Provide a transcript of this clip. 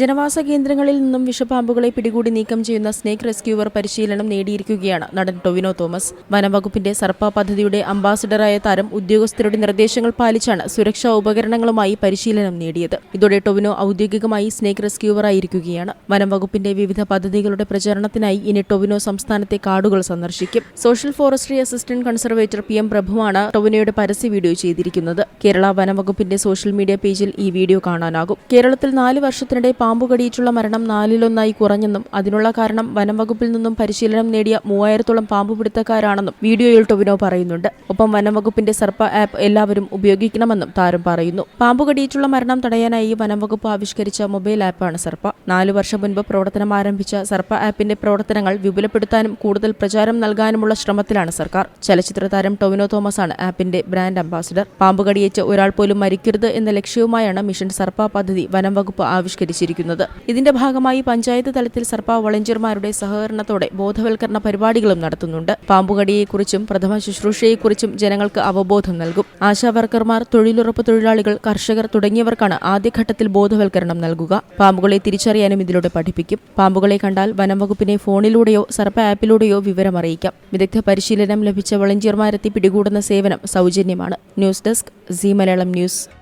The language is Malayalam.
ജനവാസ കേന്ദ്രങ്ങളിൽ നിന്നും വിഷപാമ്പുകളെ പിടികൂടി നീക്കം ചെയ്യുന്ന സ്നേക്ക് റെസ്ക്യൂവർ പരിശീലനം നേടിയിരിക്കുകയാണ് നടൻ ടൊവിനോ തോമസ്. വനംവകുപ്പിന്റെ സർപ്പ പദ്ധതിയുടെ അംബാസിഡറായ താരം ഉദ്യോഗസ്ഥരുടെ നിർദ്ദേശങ്ങൾ പാലിച്ചാണ് സുരക്ഷാ ഉപകരണങ്ങളുമായി പരിശീലനം നേടിയത്. ഇതോടെ ടൊവിനോ ഔദ്യോഗികമായി സ്നേക്ക് റെസ്ക്യൂവർ ആയിരിക്കുകയാണ്. വനംവകുപ്പിന്റെ വിവിധ പദ്ധതികളുടെ പ്രചരണത്തിനായി ഇനി ടൊവിനോ സംസ്ഥാനത്തെ കാടുകൾ സന്ദർശിക്കും. Social forestry assistant conservator P M പ്രഭുവാണ് ടൊവിനോയുടെ പരസ്യ വീഡിയോ ചെയ്തിരിക്കുന്നത്. കേരള വനംവകുപ്പിന്റെ സോഷ്യൽ മീഡിയ പേജിൽ ഈ വീഡിയോ കാണാനാകും. കേരളത്തിൽ നാല് വർഷത്തിനിടെ പാമ്പ് കടിയിട്ടുള്ള മരണം നാലിലൊന്നായി കുറഞ്ഞെന്നും അതിനുള്ള കാരണം വനംവകുപ്പിൽ നിന്നും പരിശീലനം നേടിയ മൂവായിരത്തോളം പാമ്പുപിടുത്തക്കാരാണെന്നും വീഡിയോയിൽ ടൊവിനോ പറയുന്നുണ്ട്. ഒപ്പം വനംവകുപ്പിന്റെ സർപ്പ ആപ്പ് എല്ലാവരും ഉപയോഗിക്കണമെന്നും താരം പറയുന്നു. പാമ്പ് കടിയിട്ടുള്ള മരണം തടയാനായി വനംവകുപ്പ് ആവിഷ്കരിച്ച മൊബൈൽ ആപ്പാണ് സർപ്പ. നാലു വർഷം മുൻപ് പ്രവർത്തനം ആരംഭിച്ച സർപ്പ ആപ്പിന്റെ പ്രവർത്തനങ്ങൾ വിപുലപ്പെടുത്താനും കൂടുതൽ പ്രചാരം നൽകാനുമുള്ള ശ്രമത്തിലാണ് സർക്കാർ. ചലച്ചിത്ര താരം ടൊവിനോ തോമസ് ആണ് ആപ്പിന്റെ ബ്രാൻഡ് അംബാസിഡർ. പാമ്പ് കടിയേറ്റ് ഒരാൾ പോലും മരിക്കരുത് എന്ന ലക്ഷ്യവുമായാണ് മിഷൻ സർപ്പ പദ്ധതി വനംവകുപ്പ് ആവിഷ്കരിച്ചിരിക്കുന്നത്. ഇതിന്റെ ഭാഗമായി പഞ്ചായത്ത് തലത്തിൽ സർപ്പ വളണ്ടിയർമാരുടെ സഹകരണത്തോടെ ബോധവൽക്കരണ പരിപാടികളും നടത്തുന്നുണ്ട്. പാമ്പുകടിയെക്കുറിച്ചും പ്രഥമ ശുശ്രൂഷയെക്കുറിച്ചും ജനങ്ങൾക്ക് അവബോധം നൽകും. ആശാവർക്കർമാർ തൊഴിലുറപ്പ് തൊഴിലാളികൾ കർഷകർ തുടങ്ങിയവർക്കാണ് ആദ്യഘട്ടത്തിൽ ബോധവൽക്കരണം നൽകുക. പാമ്പുകളെ തിരിച്ചറിയാനും ഇതിലൂടെ പഠിപ്പിക്കും. പാമ്പുകളെ കണ്ടാൽ വനം വകുപ്പിനെ ഫോണിലൂടെയോ സർപ്പ ആപ്പിലൂടെയോ വിവരം അറിയിക്കാം. വിദഗ്ധ പരിശീലനം ലഭിച്ച വളണ്ടിയർമാരെത്തി പിടികൂടുന്ന സേവനം സൗജന്യമാണ്. News desk C Malayalam news.